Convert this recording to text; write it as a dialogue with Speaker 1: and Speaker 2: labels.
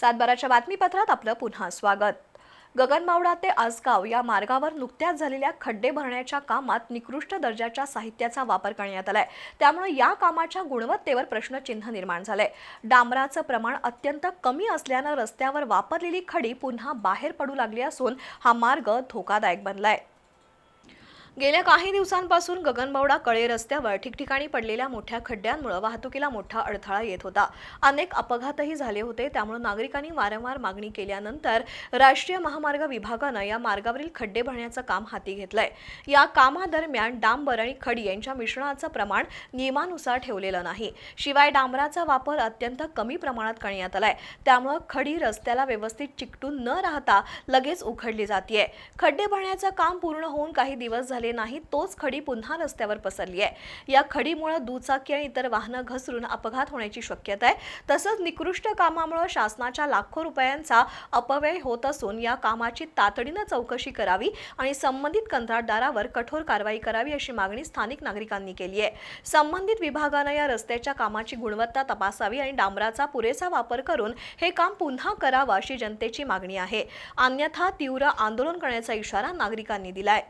Speaker 1: सातबाराच्या बातमीपत्रात आपलं पुन्हा स्वागत. गगनबावडा ते आसगाव या मार्गावर नुकत्याच झालेल्या खड्डे भरण्याच्या कामात निकृष्ट दर्जाच्या साहित्याचा वापर करण्यात आलाय. त्यामुळे या कामाच्या गुणवत्तेवर प्रश्नचिन्ह निर्माण झालंय. डांबराचं प्रमाण अत्यंत कमी असल्यानं रस्त्यावर वापरलेली खडी पुन्हा बाहेर पडू लागली असून हा मार्ग धोकादायक बनलाय. गेल्या काही दिवसांपासून गगनबावडा कळे रस्त्यावर ठिकठिकाणी पडलेल्या मोठ्या खड्ड्यांमुळे वाहतुकीला मोठा अडथळा येत होता. अनेक अपघातही झाले होते त्यामुळे नागरिकांनी वारंवार मागणी केल्यानंतर राष्ट्रीय महामार्ग विभागानं या मार्गावरील खड्डे भरण्याचं काम हाती घेतलंय. या कामादरम्यान डांबर आणि खडी यांच्या मिश्रणाचं प्रमाण नियमानुसार ठेवलेलं नाही. शिवाय डांबराचा वापर अत्यंत कमी प्रमाणात करण्यात आलाय. त्यामुळे खडी रस्त्याला व्यवस्थित चिकटून न राहता लगेच उखडली जाते खड्डे भरण्याचं काम पूर्ण होऊन काही दिवस झाले नाही तोच खडी पुन्हा रस्त्यावर पसरली आहे. या खडीमुळे दुचाकी आणि इतर वाहनं घसरून अपघात होण्याची शक्यता आहे. तसंच निकृष्ट कामामुळे शासनाच्या लाखो रुपयांचा अपव्यय होत असून या कामाची तातडीनं चौकशी करावी आणि संबंधित कंत्राटदारावर कठोर कारवाई करावी अशी मागणी स्थानिक नागरिकांनी केली आहे. संबंधित विभागानं या रस्त्याच्या कामाची गुणवत्ता तपासावी आणि डांबराचा पुरेसा वापर करून हे काम पुन्हा करावं अशी जनतेची मागणी आहे. अन्यथा तीव्र आंदोलन करण्याचा इशारा नागरिकांनी दिलाय.